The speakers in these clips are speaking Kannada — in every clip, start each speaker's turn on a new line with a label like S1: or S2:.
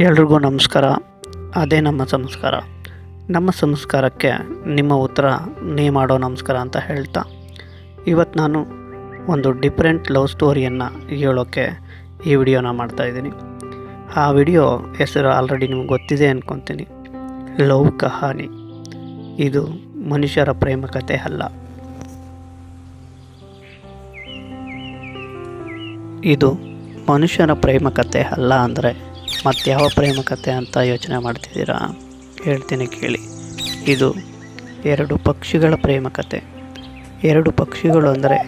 S1: ಎಲ್ರಿಗೂ ನಮಸ್ಕಾರ. ಅದೇ ನಮ್ಮ ಸಂಸ್ಕಾರ. ನಮ್ಮ ಸಂಸ್ಕಾರಕ್ಕೆ ನಿಮ್ಮ ಉತ್ತರ ನೀ ಮಾಡೋ ನಮಸ್ಕಾರ ಅಂತ ಹೇಳ್ತಾ. ಇವತ್ತು ನಾನು ಒಂದು ಡಿಫ್ರೆಂಟ್ ಲವ್ ಸ್ಟೋರಿಯನ್ನು ಹೇಳೋಕ್ಕೆ ಈ ವಿಡಿಯೋನ ಮಾಡ್ತಾಯಿದ್ದೀನಿ ಆ ವಿಡಿಯೋ ಹೆಸರು ಆಲ್ರೆಡಿ ನಿಮ್ಗೆ ಗೊತ್ತಿದೆ ಅಂದ್ಕೊತೀನಿ ಲವ್ ಕಹಾನಿ. ಇದು ಮನುಷ್ಯರ ಪ್ರೇಮ ಕಥೆ ಅಲ್ಲ. ಇದು ಮನುಷ್ಯನ ಪ್ರೇಮ ಕಥೆ ಅಲ್ಲ ಅಂದರೆ ಮತ್ಯಾವ ಪ್ರೇಮ ಕಥೆ ಅಂತ ಯೋಚನೆ ಮಾಡ್ತಿದ್ದೀರಾ? ಹೇಳ್ತೀನಿ ಕೇಳಿ. ಇದು ಎರಡು ಪಕ್ಷಿಗಳ ಪ್ರೇಮ ಕಥೆ ಎರಡು ಪಕ್ಷಿಗಳು ಅಂದರೆ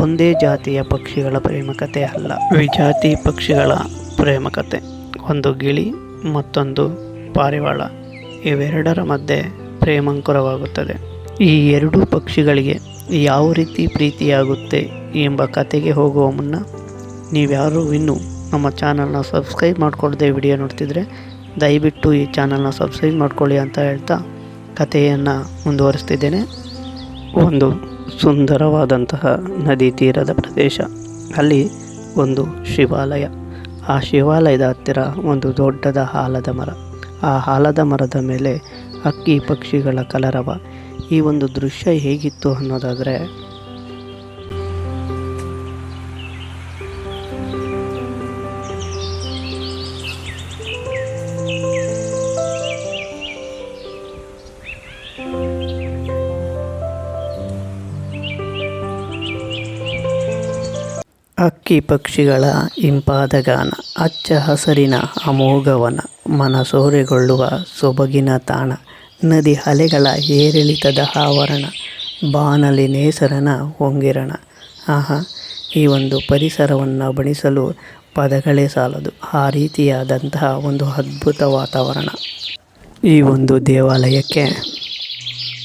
S1: ಒಂದೇ ಜಾತಿಯ ಪಕ್ಷಿಗಳ ಪ್ರೇಮ ಕಥೆ ಅಲ್ಲ. ವಿಜಾತಿ ಪಕ್ಷಿಗಳ ಪ್ರೇಮ ಕಥೆ ಒಂದು ಗಿಳಿ, ಮತ್ತೊಂದು ಪಾರಿವಾಳ. ಇವೆರಡರ ಮಧ್ಯೆ ಪ್ರೇಮಾಂಕುರವಾಗುತ್ತದೆ. ಈ ಎರಡೂ ಪಕ್ಷಿಗಳಿಗೆ ಯಾವ ರೀತಿ ಪ್ರೀತಿಯಾಗುತ್ತೆ ಎಂಬ ಕತೆಗೆ ಹೋಗುವ ಮುನ್ನ ನೀವ್ಯಾರು ಇನ್ನೂ ನಮ್ಮ ಚಾನಲ್ನ ಸಬ್ಸ್ಕ್ರೈಬ್ ಮಾಡಿಕೊಳ್ಳದೆ ವಿಡಿಯೋ ನೋಡ್ತಿದ್ರೆ ದಯವಿಟ್ಟು ಈ ಚಾನಲ್ನ ಸಬ್ಸ್ಕ್ರೈಬ್ ಮಾಡ್ಕೊಳ್ಳಿ ಅಂತ ಹೇಳ್ತಾ ಕಥೆಯನ್ನು ಮುಂದುವರಿಸ್ತಿದ್ದೇನೆ. ಒಂದು ಸುಂದರವಾದಂತಹ ನದಿ ತೀರದ ಪ್ರದೇಶ. ಅಲ್ಲಿ ಒಂದು ಶಿವಾಲಯ. ಆ ಶಿವಾಲಯದ ಹತ್ತಿರ ಒಂದು ದೊಡ್ಡದ ಆಲದ ಮರ. ಆ ಆಲದ ಮರದ ಮೇಲೆ ಹಕ್ಕಿ ಪಕ್ಷಿಗಳ ಕಲರವ. ಈ ಒಂದು ದೃಶ್ಯ ಹೇಗಿತ್ತು ಅನ್ನೋದಾದರೆ ಹಕ್ಕಿ ಪಕ್ಷಿಗಳ ಇಂಪಾದ ಗಾನ ಹಚ್ಚ ಹಸರಿನ ಅಮೋಘವನ, ಮನಸೋರೆಗೊಳ್ಳುವ ಸೊಬಗಿನ ತಾಣ, ನದಿ ಅಲೆಗಳ ಏರಿಳಿತದ ಆವರಣ, ಬಾನಲಿ ನೇಸರನ ಹೊಂಗಿರಣ. ಆಹಾ, ಈ ಒಂದು ಪರಿಸರವನ್ನು ಬಣಿಸಲು ಪದಗಳೇ ಸಾಲದು, ಆ ರೀತಿಯಾದಂತಹ ಒಂದು ಅದ್ಭುತ ವಾತಾವರಣ. ಈ ಒಂದು ದೇವಾಲಯಕ್ಕೆ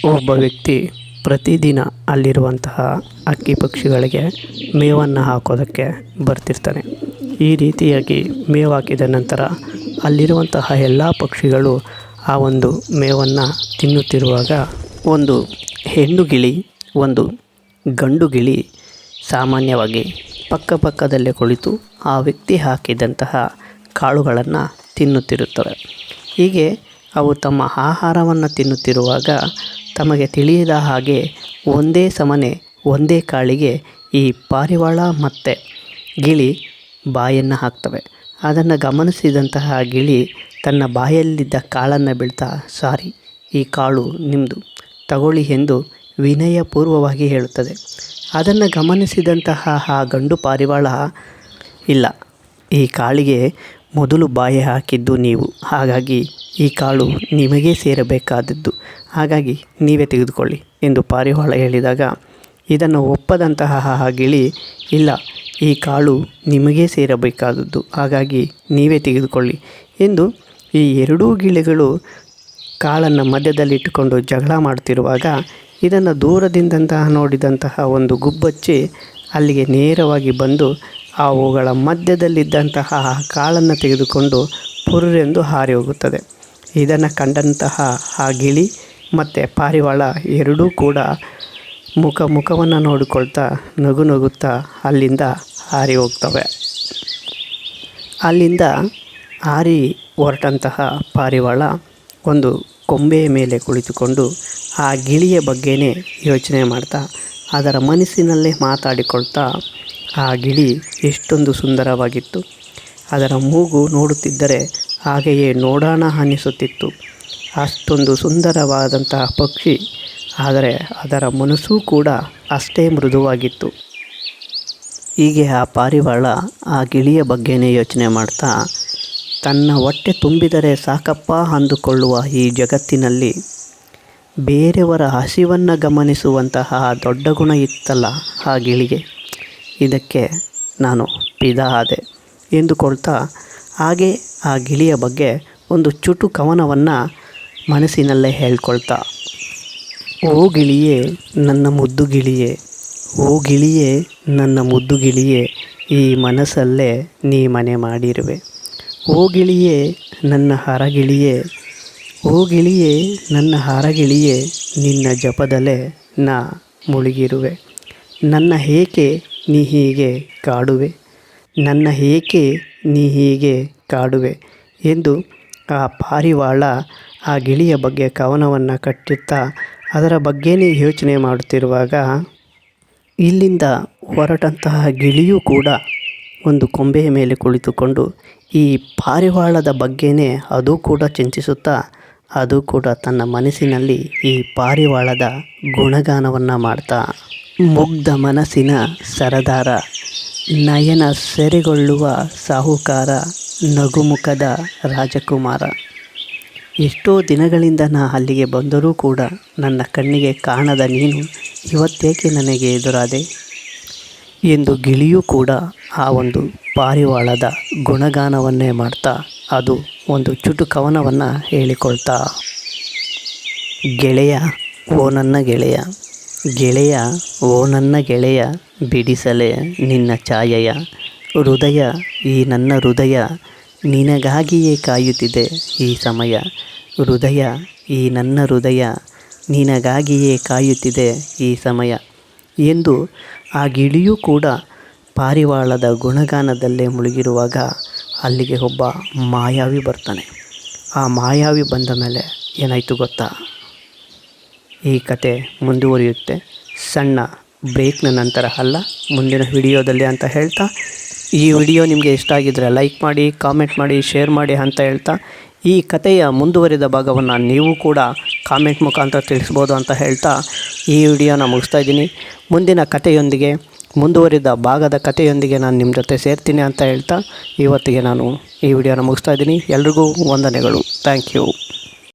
S1: ಒಬ್ಬ ವ್ಯಕ್ತಿ ಪ್ರತಿದಿನ ಅಲ್ಲಿರುವಂತಹ ಹಕ್ಕಿ ಪಕ್ಷಿಗಳಿಗೆ ಮೇವನ್ನು ಹಾಕೋದಕ್ಕೆ ಬರ್ತಿರ್ತಾನೆ. ಈ ರೀತಿಯಾಗಿ ಮೇವು ಹಾಕಿದ ನಂತರ ಅಲ್ಲಿರುವಂತಹ ಎಲ್ಲ ಪಕ್ಷಿಗಳು ಆ ಒಂದು ಮೇವನ್ನು ತಿನ್ನುತ್ತಿರುವಾಗ ಒಂದು ಹೆಣ್ಣು ಗಿಳಿ, ಒಂದು ಗಂಡು ಗಿಳಿ ಸಾಮಾನ್ಯವಾಗಿ ಪಕ್ಕ ಪಕ್ಕದಲ್ಲೇ ಕುಳಿತು ಆ ವ್ಯಕ್ತಿ ಹಾಕಿದಂತಹ ಕಾಳುಗಳನ್ನು ತಿನ್ನುತ್ತಿರುತ್ತವೆ. ಹೀಗೆ ಅವು ತಮ್ಮ ಆಹಾರವನ್ನು ತಿನ್ನುತ್ತಿರುವಾಗ ತಮಗೆ ತಿಳಿಯದ ಹಾಗೆ ಒಂದೇ ಸಮನೆ, ಒಂದೇ ಕಾಳಿಗೆ ಈ ಪಾರಿವಾಳ ಮತ್ತು ಗಿಳಿ ಬಾಯನ್ನು ಹಾಕ್ತವೆ. ಅದನ್ನು ಗಮನಿಸಿದಂತಹ ಗಿಳಿ ತನ್ನ ಬಾಯಲ್ಲಿದ್ದ ಕಾಳನ್ನು ಬೀಳ್ತಾ, ಸಾರಿ, ಈ ಕಾಳು ನಿಮ್ಮದು ತಗೊಳ್ಳಿ ಎಂದು ವಿನಯಪೂರ್ವವಾಗಿ ಹೇಳುತ್ತದೆ. ಅದನ್ನು ಗಮನಿಸಿದಂತಹ ಆ ಗಂಡು ಪಾರಿವಾಳ, ಇಲ್ಲ, ಈ ಕಾಳಿಗೆ ಮೊದಲು ಬಾಯಿ ಹಾಕಿದ್ದು ನೀವು. ಹಾಗಾಗಿ ಈ ಕಾಳು ನಿಮಗೇ ಸೇರಬೇಕಾದದ್ದು. ಹಾಗಾಗಿ ನೀವೇ ತೆಗೆದುಕೊಳ್ಳಿ ಎಂದು ಪಾರಿವಾಳ ಹೇಳಿದಾಗ, ಇದನ್ನು ಒಪ್ಪದಂತಹ ಆ ಗಿಳಿ, ಇಲ್ಲ, ಈ ಕಾಳು ನಿಮಗೇ ಸೇರಬೇಕಾದದ್ದು. ಹಾಗಾಗಿ ನೀವೇ ತೆಗೆದುಕೊಳ್ಳಿ ಎಂದು ಈ ಎರಡೂ ಗಿಳಿಗಳು ಕಾಳನ್ನು ಮಧ್ಯದಲ್ಲಿಟ್ಟುಕೊಂಡು ಜಗಳ ಮಾಡ್ತಿರುವಾಗ ಇದನ್ನು ದೂರದಿಂದಂತಹ ನೋಡಿದಂತಹ ಒಂದು ಗುಬ್ಬಚ್ಚಿ ಅಲ್ಲಿಗೆ ನೇರವಾಗಿ ಬಂದು ಅವುಗಳ ಮಧ್ಯದಲ್ಲಿದ್ದಂತಹ ಕಾಳನ್ನು ತೆಗೆದುಕೊಂಡು ಪುರ್ರೆಂದು ಹಾರಿ ಹೋಗುತ್ತದೆ. ಇದನ್ನು ಕಂಡಂತಹ ಆ ಗಿಳಿ ಮತ್ತು ಪಾರಿವಾಳ ಎರಡೂ ಕೂಡ ಮುಖ ಮುಖವನ್ನು ನೋಡಿಕೊಳ್ತಾ ನಗು ನಗುತ್ತಾ ಅಲ್ಲಿಂದ ಹಾರಿ ಹೋಗ್ತವೆ. ಅಲ್ಲಿಂದ ಹಾರಿ ಹೊರಟಂತಹ ಪಾರಿವಾಳ ಒಂದು ಕೊಂಬೆಯ ಮೇಲೆ ಕುಳಿತುಕೊಂಡು ಆ ಗಿಳಿಯ ಬಗ್ಗೆನೇ ಯೋಚನೆ ಮಾಡ್ತಾ, ಅದರ ಮನಸ್ಸಿನಲ್ಲೇ ಮಾತಾಡಿಕೊಳ್ತಾ ಆ ಗಿಳಿ ಎಷ್ಟೊಂದು ಸುಂದರವಾಗಿತ್ತು. ಅದರ ಮೂಗು ನೋಡುತ್ತಿದ್ದರೆ ಹಾಗೆಯೇ ನೋಡೋಣ ಅನ್ನಿಸುತ್ತಿತ್ತು. ಅಷ್ಟೊಂದು ಸುಂದರವಾದಂತಹ ಪಕ್ಷಿ, ಆದರೆ ಅದರ ಮನಸ್ಸೂ ಕೂಡ ಅಷ್ಟೇ ಮೃದುವಾಗಿತ್ತು. ಹೀಗೆ ಆ ಪಾರಿವಾಳ ಆ ಗಿಳಿಯ ಬಗ್ಗೆನೇ ಯೋಚನೆ ಮಾಡ್ತಾ, ತನ್ನ ಹೊಟ್ಟೆ ತುಂಬಿದರೆ ಸಾಕಪ್ಪ ಅಂದುಕೊಳ್ಳುವ ಈ ಜಗತ್ತಿನಲ್ಲಿ ಬೇರೆಯವರ ಹಸಿವನ್ನು ಗಮನಿಸುವಂತಹ ದೊಡ್ಡ ಗುಣ ಇತ್ತಲ್ಲ ಆ ಗಿಳಿಗೆ. ಇದಕ್ಕೆ ನಾನು ಪಿದ ಆದೆ ಎಂದುಕೊಳ್ತಾ ಹಾಗೆ ಆ ಗಿಳಿಯ ಬಗ್ಗೆ ಒಂದು ಚುಟು ಕವನವನ್ನು ಮನಸ್ಸಿನಲ್ಲೇ ಹೇಳ್ಕೊಳ್ತಾ, ಓ ಗಿಳಿಯೇ, ನನ್ನ ಮುದ್ದು ಗಿಳಿಯೇ, ಓ ಗಿಳಿಯೇ, ನನ್ನ ಮುದ್ದು ಗಿಳಿಯೇ, ಈ ಮನಸ್ಸಲ್ಲೇ ನೀ ಮನೆ ಮಾಡಿರುವೆ. ಓ ಗಿಳಿಯೇ, ನನ್ನ ಹರಗಿಳಿಯೇ ಓ ಗಿಳಿಯೇ, ನನ್ನ ಹರಗಿಳಿಯೇ ನಿನ್ನ ಜಪದಲ್ಲೇ ನಾ ಮುಳುಗಿರುವೆ. ನನ್ನ ಏಕೆ ನೀ ಹೀಗೆ ಕಾಡುವೆ? ನನ್ನ ಏಕೆ ನೀ ಹೀಗೆ ಕಾಡುವೆ? ಎಂದು ಆ ಪಾರಿವಾಳ ಆ ಗಿಳಿಯ ಬಗ್ಗೆ ಕವನವನ್ನು ಕಟ್ಟುತ್ತಾ ಅದರ ಬಗ್ಗೆನೇ ಯೋಚನೆ ಮಾಡುತ್ತಿರುವಾಗ, ಇಲ್ಲಿಂದ ಹೊರಟಂತಹ ಗಿಳಿಯೂ ಕೂಡ ಒಂದು ಕೊಂಬೆಯ ಮೇಲೆ ಕುಳಿತುಕೊಂಡು, ಈ ಪಾರಿವಾಳದ ಬಗ್ಗೆನೇ ಅದು ಕೂಡ ಚಿಂತಿಸುತ್ತಾ, ಅದು ಕೂಡ ತನ್ನ ಮನಸ್ಸಿನಲ್ಲಿ ಈ ಪಾರಿವಾಳದ ಗುಣಗಾನವನ್ನು ಮಾಡ್ತಾ, ಮುಗ್ಧ ಮನಸ್ಸಿನ ಸರದಾರ. ನಯನ ಸೆರೆಗೊಳ್ಳುವ ಸಾಹುಕಾರ, ನಗುಮುಖದ ರಾಜಕುಮಾರ. ಎಷ್ಟೋ ದಿನಗಳಿಂದ ನಾ ಅಲ್ಲಿಗೆ ಬಂದರೂ ಕೂಡ ನನ್ನ ಕಣ್ಣಿಗೆ ಕಾಣದ ನೀನು ಇವತ್ತೇಕೆ ನನಗೆ ಎದುರಾದೆ? ಎಂದು ಗಿಳಿಯೂ ಕೂಡ ಆ ಒಂದು ಪಾರಿವಾಳದ ಗುಣಗಾನವನ್ನೇ ಮಾಡ್ತಾ ಅದು ಒಂದು ಚುಟು ಕವನವನ್ನು ಹೇಳಿಕೊಳ್ತಾ. ಗೆಳೆಯ, ಓ ನನ್ನ ಗೆಳೆಯ ಗೆಳೆಯ, ಓ ನನ್ನ ಗೆಳೆಯ ಬಿಡಿಸಲೆ ನಿನ್ನ ಛಾಯೆಯ ಹೃದಯ, ಈ ನನ್ನ ಹೃದಯ ನಿನಗಾಗಿಯೇ ಕಾಯುತ್ತಿದೆ ಈ ಸಮಯ. ಹೃದಯ, ಈ ನನ್ನ ಹೃದಯ ನಿನಗಾಗಿಯೇ ಕಾಯುತ್ತಿದೆ ಈ ಸಮಯ. ಎಂದು ಆ ಗಿಳಿಯೂ ಕೂಡ ಪಾರಿವಾಳದ ಗುಣಗಾನದಲ್ಲೇ ಮುಳುಗಿರುವಾಗ ಅಲ್ಲಿಗೆ ಒಬ್ಬ ಮಾಯಾವಿ ಬರ್ತಾನೆ. ಆ ಮಾಯಾವಿ ಬಂದ ಮೇಲೆ ಏನಾಯಿತು ಗೊತ್ತಾ? ಈ ಕತೆ ಮುಂದುವರಿಯುತ್ತೆ. ಸಣ್ಣ ಬ್ರೇಕ್ನ ನಂತರ ಅಲ್ಲ, ಮುಂದಿನ ವಿಡಿಯೋದಲ್ಲಿ ಅಂತ ಹೇಳ್ತಾ, ಈ ವಿಡಿಯೋ ನಿಮಗೆ ಇಷ್ಟ ಆಗಿದ್ದರೆ ಲೈಕ್ ಮಾಡಿ, ಕಾಮೆಂಟ್ ಮಾಡಿ, ಶೇರ್ ಮಾಡಿ ಅಂತ ಹೇಳ್ತಾ, ಈ ಕಥೆಯ ಮುಂದುವರಿದ ಭಾಗವನ್ನು ನೀವು ಕೂಡ ಕಾಮೆಂಟ್ ಮುಖಾಂತರ ತಿಳಿಸ್ಬೋದು ಅಂತ ಹೇಳ್ತಾ, ಈ ವಿಡಿಯೋನ ಮುಗಿಸ್ತಾ ಇದ್ದೀನಿ. ಮುಂದಿನ ಕಥೆಯೊಂದಿಗೆ, ಮುಂದುವರಿದ ಭಾಗದ ಕಥೆಯೊಂದಿಗೆ ನಾನು ನಿಮ್ಮ ಜೊತೆ ಸೇರ್ತೀನಿ ಅಂತ ಹೇಳ್ತಾ, ಇವತ್ತಿಗೆ ನಾನು ಈ ವಿಡಿಯೋನ ಮುಗಿಸ್ತಾ ಇದ್ದೀನಿ. ಎಲ್ರಿಗೂ ವಂದನೆಗಳು. Thank you.